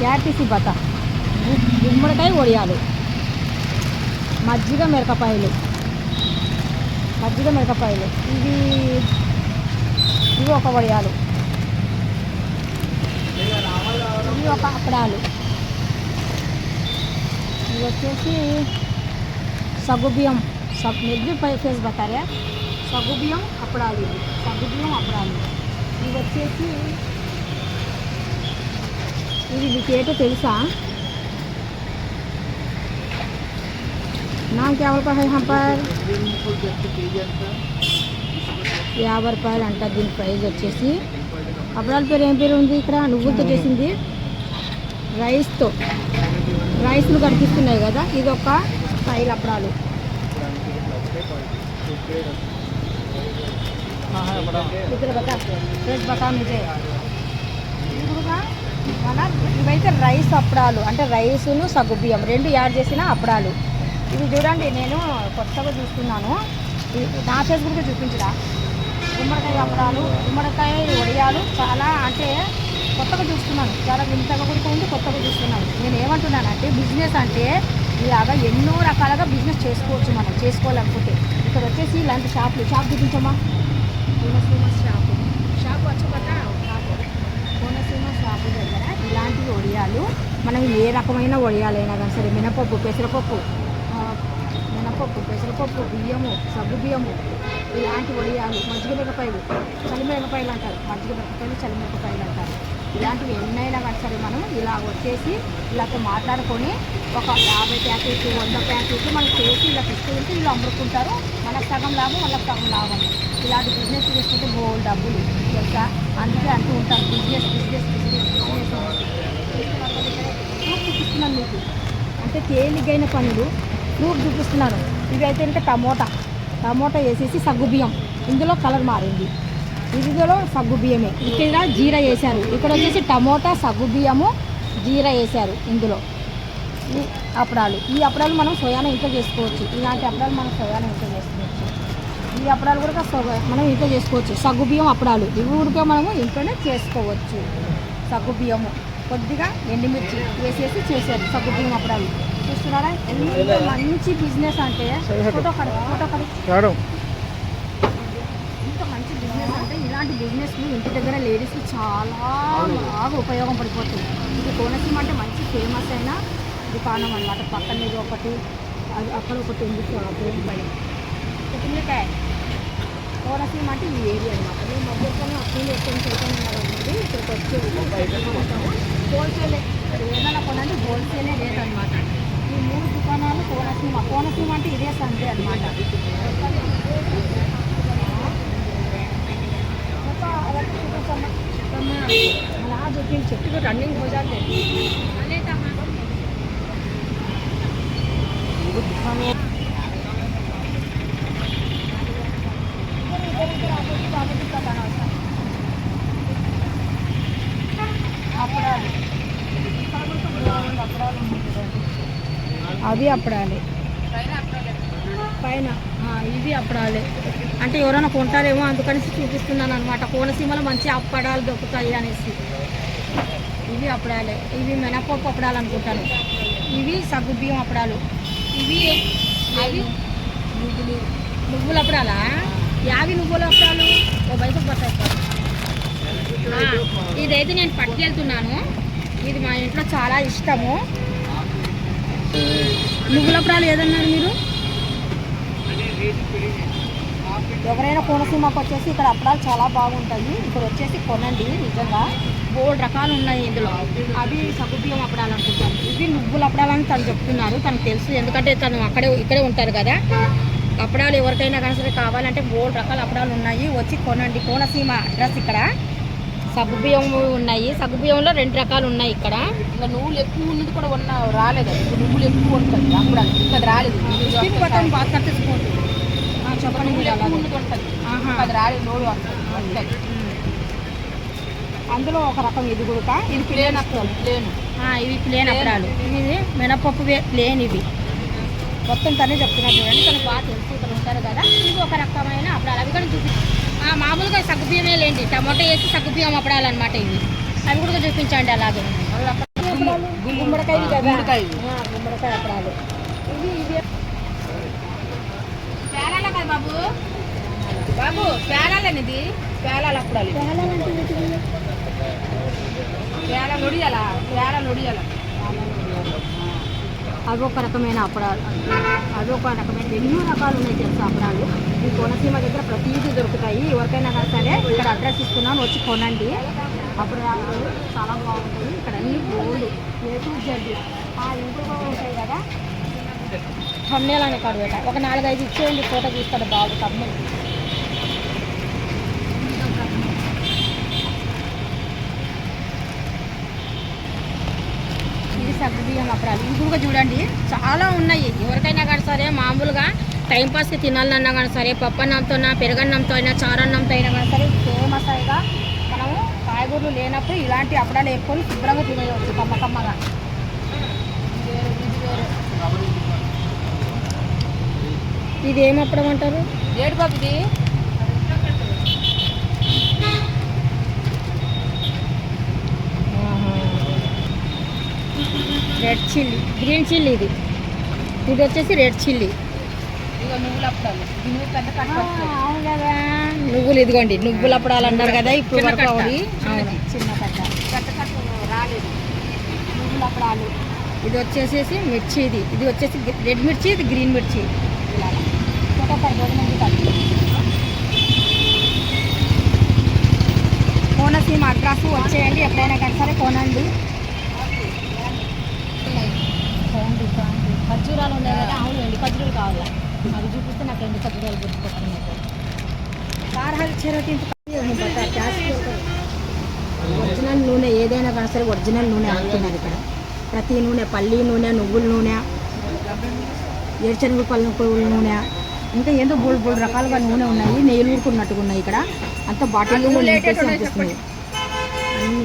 క్యాటీసీ బత. గుమ్మడికాయ వడియాలు మజ్జిగ మిరపకాయలు. మజ్జిగ మిరపకాయలు. ఇవి ఇవి ఒక వడియాలు ఇవి ఒక అప్పడాలు. ఇవి వచ్చేసి సగుబియ్యం. సగ్ మెగ్గి పై ఫేస్ బతారా. సగుబియ్యం అప్పడాలు ఇవి. సగ్గుబియ్యం అప్పడాలు. ఇవి వచ్చేసి ఇది మీకు ఏటో తెలుసా? నాకు యాభై बोल హంపర్ యాభై రూపాయలు అంట దీని ప్రైజ్ వచ్చేసి. అప్పడాల పేరు ఏం పేరు ఉంది ఇక్కడ? నువ్వులతో చేసింది. రైస్తో. రైస్లు కనిపిస్తున్నాయి కదా ఇది ఒక స్టైల్ అప్పడాలు ఇక్కడ బతా బతా మీదే మన ఇవైతే రైస్ అప్పడాలు అంటే రైసును సగ్గుబియ్యం రెండు యాడ్ చేసిన అప్పడాలు. ఇవి చూడండి నేను కొత్తగా చూస్తున్నాను. నా ఫేస్ గురించి చూపించరా? గుమ్మడికాయ అప్పడాలు గుమ్మడికాయ వడియాలు చాలా అంటే కొత్తగా చూస్తున్నాను. చాలా వింతగా కూడా ఉంది కొత్తగా చూస్తున్నాను. నేను ఏమంటున్నానంటే బిజినెస్ అంటే ఇలాగా ఎన్నో రకాలుగా బిజినెస్ చేసుకోవచ్చు మనం చేసుకోవాలనుకుంటే. ఇక్కడ వచ్చేసి ఇలాంటి షాపులు. షాప్ చూపించమ్మా. కోనసీమ షాపు. షాపు వచ్చి షాపు దగ్గర ఇలాంటి వడియాలు మనం ఏ రకమైన వడియాలైనా కానీ సరే మినపప్పు పెసరపప్పు మినపప్పు పెసరపప్పు బియ్యము సగ్గు బియ్యము ఇలాంటి వడియాలు మజ్జిగ మిరపకాయలు చలిమిరపకాయలు అంటారు. మజ్జిగ మిరపకాయలు చలిమిరపకాయలు అంటారు. ఇలాంటివి ఎన్నైనా కానీ సరే మనం ఇలా వచ్చేసి ఇలాతో మాట్లాడుకొని ఒక యాభై ప్యాకెట్లు వంద ప్యాకెట్లు మనం చేసి ఇలా తీసుకుంటే వీళ్ళు అమ్ముకుంటారు. మనకు సగం లాభం వాళ్ళకి సగం లాభం. ఇలాంటి బిజినెస్ చేసుకుంటే బోల్ డబ్బులు తెలుసా? అందుకే అంటూ ఉంటాను బిజినెస్ బిజినెస్ బిజినెస్ ప్రూఫ్ చూపిస్తున్నాను మీకు. అంటే తేలిగైన పనులు ప్రూఫ్ చూపిస్తున్నాను. ఇవి అయితే అంటే టమోటా. టమోటా వేసేసి సగ్గు బియ్యం. ఇందులో కలర్ మారింది. ఇదిలో సగ్గు బియ్యమే. ఇక్కడ జీరా వేశారు. ఇక్కడ వచ్చేసి టమోటా సగ్గు బియ్యము జీరా వేశారు ఇందులో. ఈ అప్పడాలు. ఈ అప్పడాలు మనం సోయాన ఇంట్లో చేసుకోవచ్చు. ఇలాంటి అప్పడాలు మనం సోయాన ఇంట్లో చేసుకోవచ్చు. ఈ అప్పడాలు కూడా సొ- మనం ఇంట్లో చేసుకోవచ్చు. సగ్గు బియ్యం అప్పడాలు. ఇవి కూడా మనము ఇంట్లోనే చేసుకోవచ్చు. సగ్గు బియ్యము. కొద్దిగా ఎండుమిర్చి వేసేసి చేశారు సగ్గు బియ్యం అప్పడాలు చూస్తున్నారా? ఎంత మంచి బిజినెస్ అంటే ఫోటో కడ ఫోటో కడ. ఇంత మంచి బిజినెస్ అంటే ఇలాంటి బిజినెస్లు ఇంటి దగ్గర లేడీస్కి చాలా బాగా ఉపయోగం పడిపోతుంది. ఇది కోనసీమ అంటే మంచి ఫేమస్ అయిన దుకాణం అన్నమాట. పక్కన ఇది ఒకటి అది అక్కడ ఒకటి ఉంది బయట కొత్తిమీరకాయ కోనసీమ అంటే ఈ ఏరియా అనమాట మేము మధ్యలో అక్కడ ఎక్కువ ఉంది ఇక్కడికి వచ్చి హోల్సేల్ ఏదైనా కొనండి హోల్సేలే రేట్ అనమాట ఈ మూడు దుకాణాలు కోనసీమ కోనసీమ అంటే ఇదే సంతే అనమాట అలా చూపించి చెట్టుకు రన్నింగ్ పోజాలి Thank you. అవి అప్పడాలి. పైన ఇవి అప్పడాలి. అంటే ఎవరైనా కొంటారేమో అందుకని చూపిస్తున్నాను అనమాట కోనసీమలో మంచి అప్పడాలు దొరుకుతాయి అనేసి. ఇవి అప్పడాలే. ఇవి మినపప్పు అప్పడాలు అనుకుంటాను ఇవి సగ్గు బియ్యం అప్పడాలు. ఇవి అవి నువ్వులు. నువ్వుల అప్పడాలా? యావి నువ్వులు అప్పడాలు? ఓ బయటకు పట్టాయి ఇదైతే నేను పట్టుకెళ్తున్నాను. ఇది మా ఇంట్లో చాలా ఇష్టము. నువ్వుల అప్పడాలు ఏదన్నారు మీరు? ఎవరైనా కోనసీమకు వచ్చేసి ఇక్కడ అప్పడాలు చాలా బాగుంటాయి. ఇక్కడ వచ్చేసి కొనండి నిజంగా. బోల్డ్ రకాలు ఉన్నాయి ఇందులో. అవి సగ్గుబియ్యం అప్పడాలు అనుకుంటాను. ఇవి నువ్వుల అప్పడాలు అని తను చెప్తున్నారు. తనకు తెలుసు. ఎందుకంటే తను అక్కడే ఇక్కడే ఉంటారు కదా. అప్పడాలు ఎవరికైనా కానీ సరే కావాలంటే బోల్డ్ రకాల అప్పడాలు ఉన్నాయి. వచ్చి కొనండి. కోనసీమ అడ్రస్ ఇక్కడ. సగ్గుబియ్యం ఉన్నాయి. సగ్గుబియ్యంలో రెండు రకాలు ఉన్నాయి ఇక్కడ. ఇంకా నువ్వులు ఎక్కువ ఉన్నది కూడా ఉన్న రాలేదు? నువ్వులు ఎక్కువ ఉంటుంది అప్పుడు అది రాలేదు. చెప్పండి నువ్వులు ఎక్కువ. ఉన్నది ఉంటుంది. ఆహా. అది రాలేదు నోడు వస్తుంది అందులో ఒక రకం ఇది కూడా. ఇది ప్లేన్ వస్తుంది ప్లేన్. ఆ, ఇవి ప్లేన్ అప్పడాలు. ఇవి మినపప్పు ప్లేన్ ఇవి. మొత్తం తనే చెప్తున్నారు చూడండి. తనకు బాగా తెలుసు ఇక్కడ ఉంటారు కదా ఇది ఒక రకమైన అప్పడాలు అవి కూడా చూపి ఆ, మామూలుగా సగ్గుబియ్యమే లేండి. టమాటో వేసి సగ్గుబియ్యం అప్పడాలు అనమాట ఇవి. అవి కూడా చూపించండి అలాగే. అప్పడాలు గుమ్మడికాయ గుమ్మడికాయ. అప్పడాలు ఇవి ఇవి. పేలాల కదా బాబు. బాబు పేలాలనిది అప్పుడాలి ఏంటిది? పేల నొడియాల పేల నొడియాల అవి ఒక రకమైన అప్పడాలు అవి ఒక రకమైన ఎన్నో రకాలు ఉన్నాయి తెలుసు అప్పడాలు ఈ కోనసీమ దగ్గర ప్రతిదీ దొరుకుతాయి. ఎవరికైనా కానీ సరే ఇక్కడ అడ్రస్ ఇస్తున్నాను వచ్చి కొనండి. అప్పుడు చాలా బాగుంటుంది ఇక్కడ అన్ని గోల్డ్ ఏ టూ జడ్డు ఆ ఇంట్లో ఉంటాయి కదా. తమ్నేల్ అనే కాడు ఒక నాలుగైదు ఇచ్చేయండి ఫోటో తీస్తాడు బాబు తమ్ముడు ఇది సగ్గుబియ్యం అప్పడాలు ఇవి కూడా చూడండి. చాలా ఉన్నాయి. ఎవరికైనా కానీ సరే మామూలుగా టైంపాస్కి తినాలన్నా కానీ సరే పప్పన్నంతో అయినా పెరగన్నంతో అయినా చారన్నంతో అయినా కానీ సరే ఫేమస్ అయిగా మనము కాయగూరలు లేనప్పుడు ఇలాంటి అప్పడాలు వేసుకొని శుభ్రంగా తినేయవచ్చు కమ్మ కమ్మగా. ఇది అప్పడం అంటారు? ఏడు రెడ్ చిల్లీ గ్రీన్ చిల్లీ ఇది. ఇది వచ్చేసి రెడ్ చిల్లీ నువ్వులు. అవును కదా. ఇదిగోండి. నువ్వులు అప్పడాలు అన్నారు కదా ఇప్పుడు చిన్న వరకు కట్ట. పెద్ద కట్ట. రాలేదు. నువ్వుల అప్పడాలు ఇది వచ్చేసేసి మిర్చి ఇది. ఇది వచ్చేసి రెడ్ మిర్చి ఇది గ్రీన్ మిర్చి. కోనసీమ అడ్రస్ వచ్చేయండి ఎప్పుడైనా కానీ సరే కొనండి. ఖర్జూరాలు ఉన్నాయి కదా అవును ఎండు ఖర్జూరాలు కావాలా? అవి చూపిస్తే నాకు ఎండు ఖర్జూరాలు గుర్తుకొస్తున్నాయి ఒరిజినల్ నూనె ఏదైనా కానీ సరే ఒరిజినల్ నూనె అమ్ముతున్నారు ఇక్కడ. ప్రతి నూనె పల్లి నూనె నువ్వుల నూనె ఏరుశనగ పళ్ళు పువ్వుల నూనె ఇంకా ఏందో బోల్ బోల్ రకాలుగా నూనె ఉన్నాయి నెయ్యి ఊరుకున్నట్టుగా ఉన్నాయి ఇక్కడ. అంతా బాటిల్ అనిపిస్తుంది అన్ని